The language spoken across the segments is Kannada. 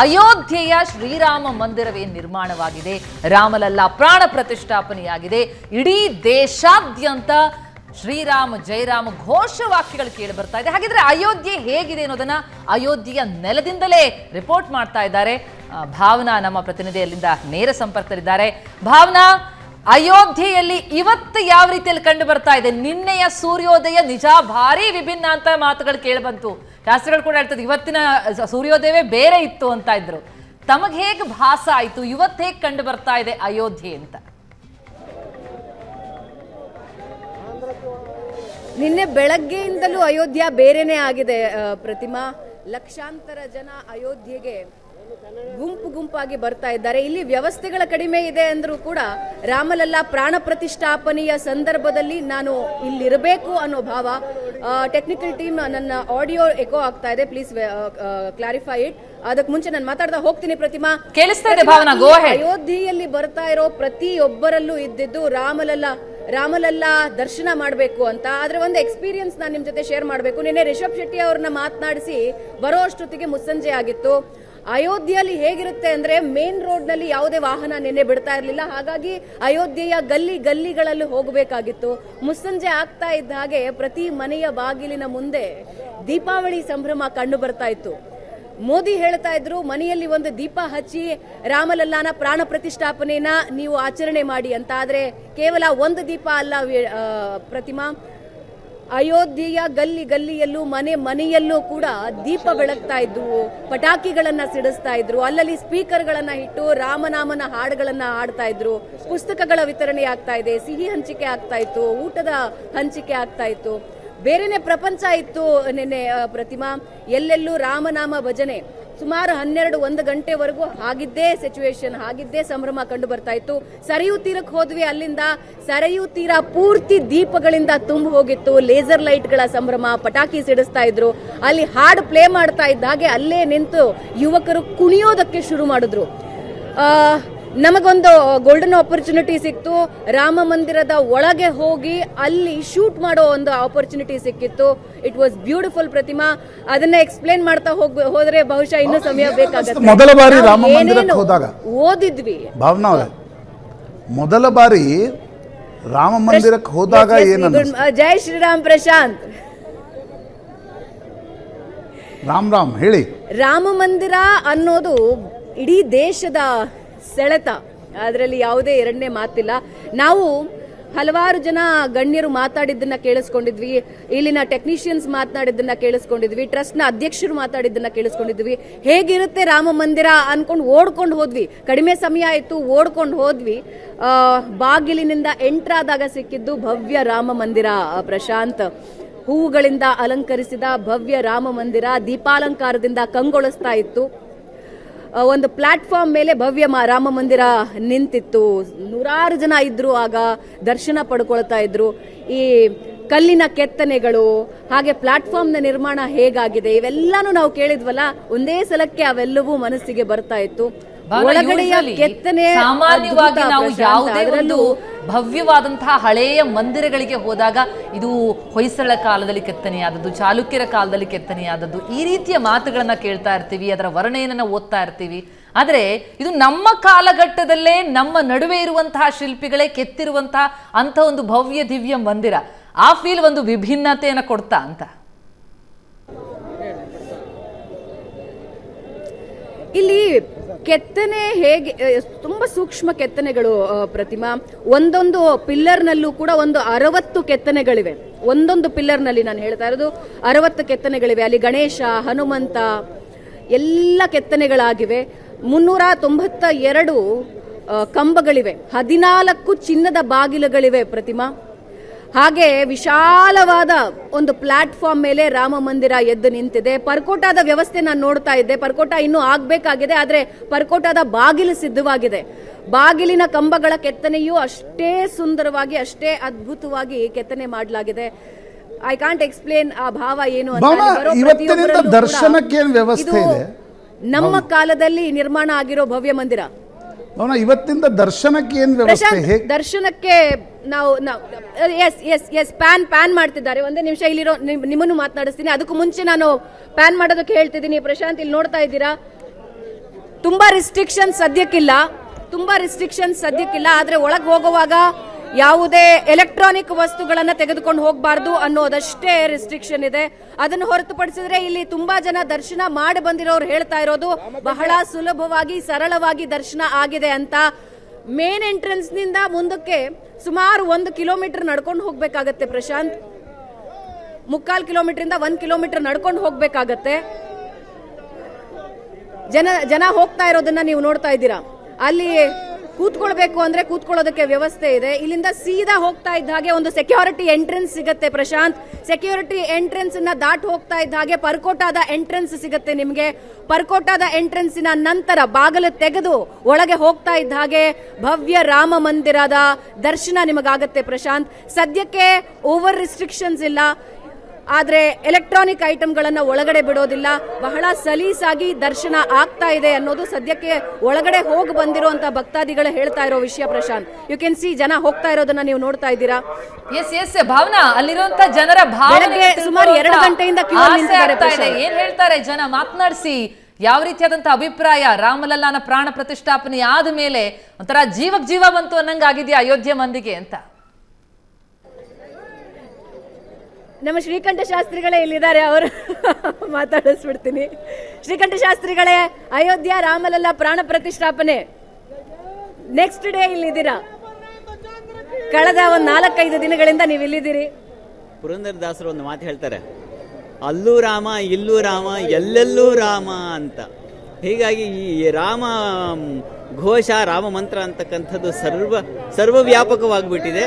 ಅಯೋಧ್ಯೆಯ ಶ್ರೀರಾಮ ಮಂದಿರವೇ ನಿರ್ಮಾಣವಾಗಿದೆ. ರಾಮಲಲ್ಲ ಪ್ರಾಣ ಪ್ರತಿಷ್ಠಾಪನೆಯಾಗಿದೆ. ಇಡೀ ದೇಶಾದ್ಯಂತ ಶ್ರೀರಾಮ, ಜಯರಾಮ ಘೋಷವಾಕ್ಯಗಳು ಕೇಳಿ ಬರ್ತಾ ಇದೆ. ಹಾಗಿದ್ರೆ ಅಯೋಧ್ಯೆ ಹೇಗಿದೆ ಅನ್ನೋದನ್ನ ಅಯೋಧ್ಯೆಯ ನೆಲದಿಂದಲೇ ರಿಪೋರ್ಟ್ ಮಾಡ್ತಾ ಇದ್ದಾರೆ. ಭಾವನಾ ನಮ್ಮ ಪ್ರತಿನಿಧಿ ಅಲ್ಲಿಂದ ನೇರ ಸಂಪರ್ಕದಲ್ಲಿದ್ದಾರೆ. ಭಾವನಾ, ಅಯೋಧ್ಯೆಯಲ್ಲಿ ಇವತ್ತು ಯಾವ ರೀತಿಯಲ್ಲಿ ಕಂಡು ಬರ್ತಾ ಇದೆ? ನಿನ್ನೆಯ ಸೂರ್ಯೋದಯ ನಿಜ ಭಾರಿ ವಿಭಿನ್ನ ಅಂತ ಮಾತುಗಳು ಕೇಳಿ ಬಂತು. ಶಾಸ್ತ್ರಗಳು ಕೂಡ ಹೇಳ್ತದೆ, ಇವತ್ತಿನ ಸೂರ್ಯೋದಯವೇ ಬೇರೆ ಇತ್ತು ಅಂತ ಇದ್ರು. ತಮಗೆ ಹೇಗೆ ಭಾಸ ಆಯಿತು? ಇವತ್ತು ಹೇಗೆ ಕಂಡು ಬರ್ತಾ ಇದೆ ಅಯೋಧ್ಯೆ ಅಂತ? ನಿನ್ನೆ ಬೆಳಗ್ಗೆಯಿಂದಲೂ ಅಯೋಧ್ಯ ಬೇರೆನೇ ಆಗಿದೆ ಪ್ರತಿಮಾ. ಲಕ್ಷಾಂತರ ಜನ ಅಯೋಧ್ಯೆಗೆ ಗುಂಪು ಗುಂಪಾಗಿ ಬರ್ತಾ ಇದ್ದಾರೆ. ಇಲ್ಲಿ ವ್ಯವಸ್ಥೆಗಳ ಕಡಿಮೆ ಇದೆ ಅಂದ್ರೂ ಕೂಡ ರಾಮಲಲ್ಲ ಪ್ರಾಣ ಪ್ರತಿಷ್ಠಾಪನೆಯ ಸಂದರ್ಭದಲ್ಲಿ ನಾನು ಇಲ್ಲಿರಬೇಕು ಅನ್ನೋ ಭಾವ ಟೆಕ್ನಿಕಲ್ ಟೀಮ್ ನನ್ನ ಆಡಿಯೋ ಎಕೋ ಆಗ್ತಾ ಇದೆ. ಪ್ಲೀಸ್ ಕ್ಲಾರಿಫೈ ಇಟ್ ಅದಕ್ಕೆ ಮುಂಚೆ ನಾನು ಮಾತಾಡ್ತಾ ಹೋಗ್ತೀನಿ ಪ್ರತಿಮಾ. ಕೇಳಿಸ್ತಾ ಇದೆ ಭಾವನಾ. ಅಯೋಧ್ಯೆಯಲ್ಲಿ ಬರ್ತಾ ಇರೋ ಪ್ರತಿಯೊಬ್ಬರಲ್ಲೂ ಇದ್ದಿದ್ದು ರಾಮಲಲ್ಲ ರಾಮಲಲ್ಲ ದರ್ಶನ ಮಾಡಬೇಕು ಅಂತ. ಆದ್ರೆ ಒಂದು ಎಕ್ಸ್ಪೀರಿಯನ್ಸ್ ನಾನು ನಿಮ್ ಜೊತೆ ಶೇರ್ ಮಾಡಬೇಕು. ನಿನ್ನೆ ರಿಷಬ್ ಶೆಟ್ಟಿ ಅವ್ರನ್ನ ಮಾತನಾಡಿಸಿ ಬರೋ ಅಷ್ಟೊತ್ತಿಗೆ ಮುಸ್ಸಂಜೆ ಆಗಿತ್ತು. ಅಯೋಧ್ಯೆಯಲ್ಲಿ ಹೇಗಿರುತ್ತೆ ಅಂದ್ರೆ ಮೇನ್ ರೋಡ್ನಲ್ಲಿ ಯಾವುದೇ ವಾಹನ ನಿನ್ನೆ ಬಿಡ್ತಾ ಇರಲಿಲ್ಲ. ಹಾಗಾಗಿ ಅಯೋಧ್ಯೆಯ ಗಲ್ಲಿ ಗಲ್ಲಿಗಳಲ್ಲಿ ಹೋಗಬೇಕಾಗಿತ್ತು. ಮುಸ್ಸಂಜೆ ಆಗ್ತಾ ಇದ್ದ ಹಾಗೆ ಪ್ರತಿ ಮನೆಯ ಬಾಗಿಲಿನ ಮುಂದೆ ದೀಪಾವಳಿ ಸಂಭ್ರಮ ಕಂಡು ಬರ್ತಾ ಇತ್ತು. ಮೋದಿ ಹೇಳ್ತಾ ಇದ್ರು, ಮನೆಯಲ್ಲಿ ಒಂದು ದೀಪ ಹಚ್ಚಿ ರಾಮಲಲ್ಲಾನ ಪ್ರಾಣ ಪ್ರತಿಷ್ಠಾಪನೆನ ನೀವು ಆಚರಣೆ ಮಾಡಿ ಅಂತ ಆದ್ರೆ ಕೇವಲ ಒಂದು ದೀಪ ಅಲ್ಲ ಪ್ರತಿಮಾ. ಅಯೋಧ್ಯೆಯ ಗಲ್ಲಿ ಗಲ್ಲಿಯಲ್ಲೂ, ಮನೆ ಮನೆಯಲ್ಲೂ ಕೂಡ ದೀಪ ಬೆಳಗ್ತಾ ಇದ್ವು. ಪಟಾಕಿಗಳನ್ನ ಸಿಡಿಸ್ತಾ ಇದ್ರು. ಅಲ್ಲಲ್ಲಿ ಸ್ಪೀಕರ್ಗಳನ್ನು ಇಟ್ಟು ರಾಮನಾಮನ ಹಾಡುಗಳನ್ನ ಹಾಡ್ತಾ ಇದ್ರು. ಪುಸ್ತಕಗಳ ವಿತರಣೆ ಆಗ್ತಾ ಇದೆ. ಸಿಹಿ ಹಂಚಿಕೆ ಆಗ್ತಾ ಇತ್ತು. ಊಟದ ಹಂಚಿಕೆ ಆಗ್ತಾ ಇತ್ತು. ಬೇರೆನೆ ಪ್ರಪಂಚ ಇತ್ತು. ನಿನ್ನೆ ಪ್ರತಿಮಾ. ಎಲ್ಲೆಲ್ಲೂ ರಾಮನಾಮ ಭಜನೆ. ಸುಮಾರು ಹನ್ನೆರಡು, ಒಂದು ಗಂಟೆವರೆಗೂ ಆಗಿದ್ದೇ ಸಿಚುವೇಶನ್ ಆಗಿದ್ದೇ ಸಂಭ್ರಮ ಕಂಡು ಬರ್ತಾ ಇತ್ತು. ಸರಿಯು ತೀರಕ್ಕೆ ಹೋದ್ವಿ, ಅಲ್ಲಿಂದ ಸರಿಯು ತೀರ ಪೂರ್ತಿ ದೀಪಗಳಿಂದ ತುಂಬ ಹೋಗಿತ್ತು. ಲೇಸರ್ ಲೈಟ್ಗಳ ಸಂಭ್ರಮ, ಪಟಾಕಿ ಸಿಡಿಸ್ತಾ ಇದ್ರು. ಅಲ್ಲಿ ಹಾಡು ಪ್ಲೇ ಮಾಡ್ತಾ ಇದ್ದ ಹಾಗೆ ಅಲ್ಲೇ ನಿಂತು ಯುವಕರು ಕುಣಿಯೋದಕ್ಕೆ ಶುರು ಮಾಡಿದ್ರು. ನಮಗೊಂದು ಗೋಲ್ಡನ್ ಆಪರ್ಚುನಿಟಿ ಸಿಕ್ತು. ರಾಮ ಮಂದಿರದ ಒಳಗೆ ಹೋಗಿ ಅಲ್ಲಿ ಶೂಟ್ ಮಾಡೋ ಒಂದು ಆಪರ್ಚುನಿಟಿ ಸಿಕ್ಕಿತ್ತು. ಇಟ್ ವಾಸ್ ಬ್ಯೂಟಿಫುಲ್ ಪ್ರತಿಮಾ. ಅದನ್ನ ಎಕ್ಸ್ಪ್ಲೇನ್ ಮಾಡ್ತಾ ಹೋಗ್ ಹೋದ್ರೆ ಬಹುಶಃ ಇನ್ನೂ ಸಮಯ ಬೇಕಾಗುತ್ತೆ. ಮೊದಲ ಬಾರಿ ರಾಮ ಮಂದಿರಕ್ಕೆ ಹೋದಾಗ? ಓದಿದ್ವಿ. ಭಾವನಾ ಅವರೇ ಮೊದಲ ಬಾರಿ ರಾಮ ಮಂದಿರಕ್ಕೆ ಹೋದಾಗ ಏನು ಜೈ ಶ್ರೀರಾಮ್ ಪ್ರಶಾಂತ್. ರಾಮ್ ರಾಮ್ ಹೇಳಿ. ರಾಮ ಮಂದಿರ ಅನ್ನೋದು ಇಡೀ ದೇಶದ ಸೆಳೆತ. ಅದರಲ್ಲಿ ಯಾವುದೇ ಎರಡನೇ ಮಾತಿಲ್ಲ. ನಾವು ಹಲವಾರು ಜನ ಗಣ್ಯರು ಮಾತಾಡಿದ್ದನ್ನ ಕೇಳಿಸ್ಕೊಂಡಿದ್ವಿ. ಇಲ್ಲಿನ ಟೆಕ್ನಿಷಿಯನ್ಸ್ ಮಾತನಾಡಿದ್ದನ್ನ ಕೇಳಿಸ್ಕೊಂಡಿದ್ವಿ. ಟ್ರಸ್ಟ್ನ ಅಧ್ಯಕ್ಷರು ಮಾತಾಡಿದ್ದನ್ನ ಕೇಳಿಸ್ಕೊಂಡಿದ್ವಿ. ಹೇಗಿರುತ್ತೆ ರಾಮ ಮಂದಿರ ಅನ್ಕೊಂಡು ಓಡ್ಕೊಂಡು ಹೋದ್ವಿ. ಕಡಿಮೆ ಸಮಯ ಆಯಿತು, ಓಡ್ಕೊಂಡು ಹೋದ್ವಿ. ಬಾಗಿಲಿನಿಂದ ಎಂಟ್ರಾದಾಗ ಸಿಕ್ಕಿದ್ದು ಭವ್ಯ ರಾಮ ಮಂದಿರ, ಪ್ರಶಾಂತ್. ಹೂವುಗಳಿಂದ ಅಲಂಕರಿಸಿದ ಭವ್ಯ ರಾಮ ಮಂದಿರ ದೀಪಾಲಂಕಾರದಿಂದ ಕಂಗೊಳಿಸ್ತಾ ಇತ್ತು. ಒಂದು ಪ್ಲಾಟ್ಫಾರ್ಮ್ ಮೇಲೆ ಭವ್ಯ ಮ- ರಾಮ ಮಂದಿರ ನಿಂತಿತ್ತು. ನೂರಾರು ಜನ ಇದ್ರು ಆಗ ದರ್ಶನ ಪಡ್ಕೊಳ್ತಾ ಇದ್ರು. ಈ ಕಲ್ಲಿನ ಕೆತ್ತನೆಗಳು ಹಾಗೆ ಪ್ಲಾಟ್ಫಾರ್ಮ್ನ ನಿರ್ಮಾಣ ಹೇಗಾಗಿದೆ ಇವೆಲ್ಲಾನು ನಾವು ಕೇಳಿದ್ವಲ್ಲ ಒಂದೇ ಸಲಕ್ಕೆ ಅವೆಲ್ಲವೂ ಮನಸ್ಸಿಗೆ ಬರ್ತಾ ಇತ್ತು. ಕೆತ್ತನೆ ಸಾಮಾನ್ಯವಾಗಿ ನಾವು ಯಾವುದೇ ಕೆತ್ತನೆ ಭವ್ಯವಾದಂತಹ ಹಳೆಯ ಮಂದಿರಗಳಿಗೆ ಹೋದಾಗ ಇದು ಹೊಯ್ಸಳ ಕಾಲದಲ್ಲಿ ಕೆತ್ತನೆಯಾದದ್ದು, ಚಾಲುಕ್ಯರ ಕಾಲದಲ್ಲಿ ಕೆತ್ತನೆಯಾದದ್ದು. ಈ ರೀತಿಯ ಮಾತುಗಳನ್ನು ಕೇಳ್ತಾ ಇರ್ತೀವಿ, ಅದರ ವರ್ಣೆಯನ್ನು ಓದ್ತಾ ಇರ್ತೀವಿ. ಆದರೆ ಇದು ನಮ್ಮ ಕಾಲಘಟ್ಟದಲ್ಲೇ ನಮ್ಮ ನಡುವೆ ಇರುವಂತಹ ಶಿಲ್ಪಿಗಳೇ ಕೆತ್ತಿರುವಂತಹ ಅಂಥ ಒಂದು ಭವ್ಯ ದಿವ್ಯ ಮಂದಿರ. ಆ ಫೀಲ್ ಒಂದು ವಿಭಿನ್ನತೆಯನ್ನು ಕೊಡ್ತಾ ಅಂತ. ಇಲ್ಲಿ ಕೆತ್ತನೆ ಹೇಗೆ ತುಂಬಾ ಸೂಕ್ಷ್ಮ ಕೆತ್ತನೆಗಳು ಪ್ರತಿಮಾ. ಒಂದೊಂದು ಪಿಲ್ಲರ್ನಲ್ಲೂ ಕೂಡ ಒಂದು ಅರವತ್ತು ಕೆತ್ತನೆಗಳಿವೆ. ಒಂದೊಂದು ಪಿಲ್ಲರ್ನಲ್ಲಿ ನಾನು ಹೇಳ್ತಾ ಇರೋದು ಅರವತ್ತು ಕೆತ್ತನೆಗಳಿವೆ. ಅಲ್ಲಿ ಗಣೇಶ, ಹನುಮಂತ, ಎಲ್ಲ ಕೆತ್ತನೆಗಳಾಗಿವೆ. ಮುನ್ನೂರ ತೊಂಬತ್ತ ಎರಡು ಕಂಬಗಳಿವೆ. ಹದಿನಾಲ್ಕು ಚಿನ್ನದ ಬಾಗಿಲುಗಳಿವೆ ಪ್ರತಿಮಾ. ಹಾಗೆ ವಿಶಾಲವಾದ ಒಂದು ಪ್ಲಾಟ್ಫಾರ್ಮ್ ಮೇಲೆ ರಾಮ ಮಂದಿರ ಎದ್ದು ನಿಂತಿದೆ. ಪರ್ಕೋಟಾದ ವ್ಯವಸ್ಥೆ ನಾನು ನೋಡ್ತಾ ಇದ್ದೆ. ಪರ್ಕೋಟ ಇನ್ನೂ ಆಗ್ಬೇಕಾಗಿದೆ ಆದ್ರೆ ಪರ್ಕೋಟಾದ ಬಾಗಿಲು ಸಿದ್ಧವಾಗಿದೆ. ಬಾಗಿಲಿನ ಕಂಬಗಳ ಕೆತ್ತನೆಯೂ ಅಷ್ಟೇ ಸುಂದರವಾಗಿ ಅಷ್ಟೇ ಅದ್ಭುತವಾಗಿ ಕೆತ್ತನೆ ಮಾಡಲಾಗಿದೆ. ಐ ಕಾಂಟ್ ಎಕ್ಸ್ಪ್ಲೇನ್ ಆ ಭಾವ ಏನು ಅಂತ? ನಮ್ಮ ಕಾಲದಲ್ಲಿ ನಿರ್ಮಾಣ ಆಗಿರೋ ಭವ್ಯ ಮಂದಿರ. ಭಾವನಾ ಇವತ್ತಿಂದ ದರ್ಶನಕ್ಕೆ ಏನು ವ್ಯವಸ್ಥೆ? ಹೇಗೆ ದರ್ಶನಕ್ಕೆ ನಾವು ನಾವು ಎಸ್ ಎಸ್ ಎಸ್ ಪ್ಯಾನ್ ಪ್ಯಾನ್ ಮಾಡ್ತಿದ್ದಾರೆ. ಒಂದೇ ನಿಮಿಷ ಇಲ್ಲಿರೋ ನಿಮ್- ನಿಮ್ಮನ್ನು ಮಾತನಾಡಿಸ್ತೀನಿ. ಅದಕ್ಕೂ ಮುಂಚೆ ನಾನು ಪ್ಯಾನ್ ಮಾಡೋದಕ್ಕೆ ಹೇಳ್ತಿದ್ದೀನಿ. ಪ್ರಶಾಂತ್ ಇಲ್ಲಿ ನೋಡ್ತಾ ಇದ್ದೀರಾ? ತುಂಬಾ ರಿಸ್ಟ್ರಿಕ್ಷನ್ ಸದ್ಯಕ್ಕಿಲ್ಲ. ತುಂಬಾ ರಿಸ್ಟ್ರಿಕ್ಷನ್ ಸದ್ಯಕ್ಕಿಲ್ಲ. ಆದ್ರೆ ಒಳಗೆ ಹೋಗುವಾಗ ಯಾವುದೇ ಎಲೆಕ್ಟ್ರಾನಿಕ್ ವಸ್ತುಗಳನ್ನು ತೆಗೆದುಕೊಂಡು ಹೋಗಬಾರ್ದು ಅನ್ನೋದಷ್ಟೇ ರಿಸ್ಟ್ರಿಕ್ಷನ್ ಇದೆ. ಅದನ್ನು ಹೊರತುಪಡಿಸಿದ್ರೆ ಇಲ್ಲಿ ತುಂಬಾ ಜನ ದರ್ಶನ ಮಾಡಿ ಬಂದಿರೋರು ಹೇಳ್ತಾ ಇರೋದು, ಬಹಳ ಸುಲಭವಾಗಿ, ಸರಳವಾಗಿ ದರ್ಶನ ಆಗಿದೆ ಅಂತ. ಮೇನ್ ಎಂಟ್ರೆನ್ಸ್ನಿಂದ ಮುಂದಕ್ಕೆ ಸುಮಾರು ಒಂದು ಕಿಲೋಮೀಟರ್ ನಡ್ಕೊಂಡು ಹೋಗ್ಬೇಕಾಗತ್ತೆ ಪ್ರಶಾಂತ್. ಮುಕ್ಕಾಲ್ ಕಿಲೋಮೀಟರ್ ಇಂದ ಒಂದ್ ಕಿಲೋಮೀಟರ್ ನಡ್ಕೊಂಡು ಹೋಗ್ಬೇಕಾಗತ್ತೆ. ಜನ ಜನ ಹೋಗ್ತಾ ಇರೋದನ್ನ ನೀವು ನೋಡ್ತಾ ಇದ್ದೀರಾ. ಅಲ್ಲಿ ಕೂತ್ಕೊಳ್ಬೇಕು ಅಂದ್ರೆ ಕೂತ್ಕೊಳ್ಳೋದಕ್ಕೆ ವ್ಯವಸ್ಥೆ ಇದೆ. ಇಲ್ಲಿಂದ ಸೀದಾ ಹೋಗ್ತಾ ಇದ್ದ ಹಾಗೆ ಒಂದು ಸೆಕ್ಯೂರಿಟಿ ಎಂಟ್ರೆನ್ಸ್ ಸಿಗುತ್ತೆ ಪ್ರಶಾಂತ್. ಸೆಕ್ಯೂರಿಟಿ ಎಂಟ್ರೆನ್ಸ್ನ ದಾಟ್ ಹೋಗ್ತಾ ಇದ್ದ ಹಾಗೆ ಪರ್ಕೋಟಾದ ಎಂಟ್ರೆನ್ಸ್ ಸಿಗುತ್ತೆ ನಿಮ್ಗೆ. ಪರ್ಕೋಟಾದ ಎಂಟ್ರೆನ್ಸಿನ ನಂತರ ಬಾಗಿಲು ತೆಗೆದು ಒಳಗೆ ಹೋಗ್ತಾ ಇದ್ದ ಹಾಗೆ ಭವ್ಯ ರಾಮ ಮಂದಿರದ ದರ್ಶನ ನಿಮಗಾಗುತ್ತೆ ಪ್ರಶಾಂತ್. ಸದ್ಯಕ್ಕೆ ಓವರ್ ರಿಸ್ಟ್ರಿಕ್ಷನ್ಸ್ ಇಲ್ಲ. ಆದ್ರೆ ಎಲೆಕ್ಟ್ರಾನಿಕ್ ಐಟಮ್ಗಳನ್ನು ಒಳಗಡೆ ಬಿಡೋದಿಲ್ಲ. ಬಹಳ ಸಲೀಸಾಗಿ ದರ್ಶನ ಆಗ್ತಾ ಇದೆ ಅನ್ನೋದು ಸದ್ಯಕ್ಕೆ ಒಳಗಡೆ ಹೋಗಿ ಬಂದಿರುವಂತ ಭಕ್ತಾದಿಗಳು ಹೇಳ್ತಾ ಇರೋ ವಿಷಯ ಪ್ರಶಾಂತ್. ಯು ಕ್ಯಾನ್ ಸಿ ಜನ ಹೋಗ್ತಾ ಇರೋದನ್ನ ನೀವು ನೋಡ್ತಾ ಇದ್ದೀರಾ? ಎಸ್ ಎಸ್ ಭಾವನಾ ಅಲ್ಲಿರುವಂತ ಜನರ ಭಾವನೆ ಸುಮಾರು ಎರಡು ಗಂಟೆಯಿಂದ. ಏನ್ ಹೇಳ್ತಾರೆ ಜನ? ಮಾತನಾಡಿಸಿ ಯಾವ ರೀತಿಯಾದಂತ ಅಭಿಪ್ರಾಯ? ರಾಮಲಲ್ಲಾನ ಪ್ರಾಣ ಪ್ರತಿಷ್ಠಾಪನೆ ಆದ ಮೇಲೆ ಒಂಥರ ಜೀವಕ್ ಜೀವ ಬಂತು ಅನ್ನಂಗಾಗಿದೆಯಾ ಅಯೋಧ್ಯೆ ಮಂದಿಗೆ ಅಂತ? ನಮ್ಮ ಶ್ರೀಕಂಠ ಶಾಸ್ತ್ರಿಗಳೇ ಇಲ್ಲಿದ್ದಾರೆ, ಅವರು ಮಾತಾಡಿಸ್ಬಿಡ್ತೀನಿ. ಶ್ರೀಕಂಠ ಶಾಸ್ತ್ರಿಗಳೇ, ಅಯೋಧ್ಯ ರಾಮಲಲ್ಲ ಪ್ರಾಣ ಪ್ರತಿಷ್ಠಾಪನೆ. ನೆಕ್ಸ್ಟ್ ಡೇ ಇಲ್ಲಿದ್ದೀರಾ? ಕಳೆದ ಒಂದು ನಾಲ್ಕೈದು ದಿನಗಳಿಂದ ನೀವು ಇಲ್ಲಿದ್ದೀರಿ. ಪುರಂದರದಾಸರು ಒಂದು ಮಾತು ಹೇಳ್ತಾರೆ, ಅಲ್ಲೂ ರಾಮ, ಇಲ್ಲೂ ರಾಮ, ಎಲ್ಲೆಲ್ಲೂ ರಾಮ ಅಂತ. ಹೀಗಾಗಿ ಈ ರಾಮ, ಘೋಷ, ರಾಮ ಮಂತ್ರ ಅಂತಕ್ಕಂಥದ್ದು ಸರ್ವ, ಸರ್ವವ್ಯಾಪಕವಾಗಿಬಿಟ್ಟಿದೆ.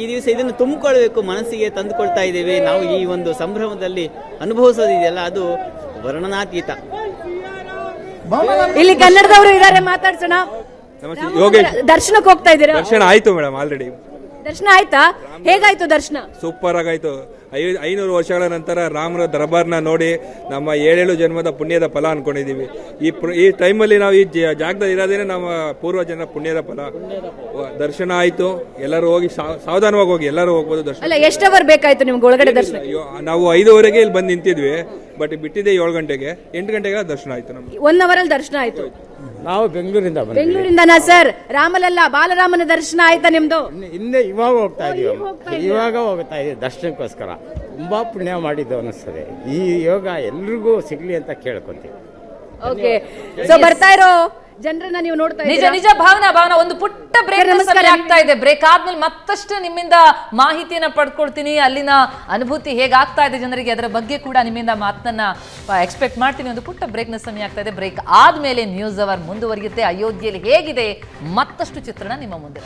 ಈ ದಿವಸ ಇದನ್ನು ತುಂಬಿಕೊಳ್ಬೇಕು ಮನಸ್ಸಿಗೆ ತಂದುಕೊಳ್ತಾ ಇದ್ದೇವೆ. ನಾವು ಈ ಒಂದು ಸಂಭ್ರಮದಲ್ಲಿ ಅನುಭವಿಸೋದಿದೆಯಲ್ಲ ಅದು ವರ್ಣನಾತೀತ. ಇಲ್ಲಿ ಕನ್ನಡದವರು ಇದ್ದಾರೆ ಮಾತಾಡ್ಸೋಣ. ದರ್ಶನಕ್ಕೆ ಹೋಗ್ತಾ ಇದ್ದೀರಾ? ದರ್ಶನ ಆಯ್ತು ಮೇಡಮ್ ಆಲ್ರೆಡಿ ದರ್ಶನ ಆಯ್ತಾ? ಹೇಗಾಯ್ತು ದರ್ಶನ? ಸೂಪರ್ ಆಗಾಯ್ತು. ಐ ಐನೂರು ವರ್ಷಗಳ ನಂತರ ರಾಮರ ದರ್ಬಾರ್ನ ನೋಡಿ ನಮ್ಮ ಏಳೇಳು ಜನ್ಮದ ಪುಣ್ಯದ ಫಲ ಅನ್ಕೊಂಡಿದೀವಿ. ಈ ಈ ಟೈಮಲ್ಲಿ ನಾವು ಈ ಜ- ಜಾಗದಲ್ಲಿ ಇರೋದೇನೆ ನಮ್ಮ ಪೂರ್ವಜನ ಪುಣ್ಯದ ಫಲ. ವ- ದರ್ಶನ ಆಯ್ತು. ಎಲ್ಲರೂ ಹೋಗಿ ಸಾವ್- ಸಾವಧಾನವಾಗಿ ಹೋಗಿ ಎಲ್ಲರೂ ಹೋಗ್ಬೋದು ದರ್ಶನ. ಅಲ್ಲ ಎಷ್ಟು ಅವರ್ ಬೇಕಾಯ್ತು ನಿಮ್ಗೆ ಒಳಗಡೆ ದರ್ಶನ ಅಯ್ಯೋ, ನಾವು ಐದುವರೆಗೆ ಇಲ್ಲಿ ಬಂದು ನಿಂತಿದ್ವಿ ಬಟ್ ಬಿಟ್ಟಿದ್ದೆ ಏಳು ಗಂಟೆಗೆ. ಎಂಟು ಗಂಟೆಗೆ ದರ್ಶನ ಆಯ್ತು ನಮ್ಗೆ. ಒನ್ ಅವರ್ ಅಲ್ಲಿ ದರ್ಶನ ಆಯ್ತು. ನಾವು ಬೆಂಗಳೂರಿಂದ ಬಂದ್ವಿ ಬೆಂಗಳೂರಿಂದನಾ ಸರ್? ರಾಮಲಲ್ಲ ಬಾಲರಾಮನ ದರ್ಶನ ಆಯ್ತಾ ನಿಮ್ದು? ಇನ್ನೇ ಹಿಂದೆ ಇವಾಗ ಹೋಗ್ತಾ ಇದೀವಿ ಇವಾಗ ಹೋಗ್ತಾ ಇದೀವಿ ದರ್ಶನಕ್ಕೋಸ್ಕರ. ತುಂಬಾ ಪುಣ್ಯ ಮಾಡಿದ್ದು ಅನಿಸ್ತದೆ. ಈ ಯೋಗ ಎಲ್ರಿಗೂ ಸಿಗ್ಲಿ ಅಂತ ಕೇಳ್ಕೊಂತೀವಿ. ಓಕೆ ಸೊ ಬರ್ತಾ ಇರೋ ಜನರನ್ನ ನೀವು ನೋಡ್ತಾ ನಿಜ ಇದ್ದೀರಾ? ನಿಜ ಭಾವನಾ ಭಾವನಾ ಒಂದು ಪುಟ್ಟ ಬ್ರೇಕ್ ನಮಸ್ಕಾರ. ಆಗ್ತಾ ಇದೆ. ಬ್ರೇಕ್ ಆದ್ಮೇಲೆ ಮತ್ತಷ್ಟು ನಿಮ್ಮಿಂದ ಮಾಹಿತಿಯನ್ನ ಪಡ್ಕೊಳ್ತೀನಿ. ಅಲ್ಲಿನ ಅನುಭೂತಿ ಹೇಗಾಗ್ತಾ ಇದೆ ಜನರಿಗೆ? ಅದರ ಬಗ್ಗೆ ಕೂಡ ನಿಮ್ಮಿಂದ ಮಾತನ್ನ ಎಕ್ಸ್ಪೆಕ್ಟ್ ಮಾಡ್ತೀನಿ. ಒಂದು ಪುಟ್ಟ ಬ್ರೇಕ್ನ ಸಮಯ ಆಗ್ತಾ ಇದೆ. ಬ್ರೇಕ್ ಆದ್ಮೇಲೆ ನ್ಯೂಸ್ ಅವರ್ ಮುಂದುವರಿಯುತ್ತೆ. ಅಯೋಧ್ಯೆಯಲ್ಲಿ ಹೇಗಿದೆ? ಮತ್ತಷ್ಟು ಚಿತ್ರಣ ನಿಮ್ಮ ಮುಂದೆ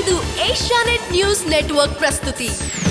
ಇದು ಏಷ್ಯಾನೆಟ್ ನ್ಯೂಸ್ ನೆಟ್ವರ್ಕ್ ಪ್ರಸ್ತುತಿ.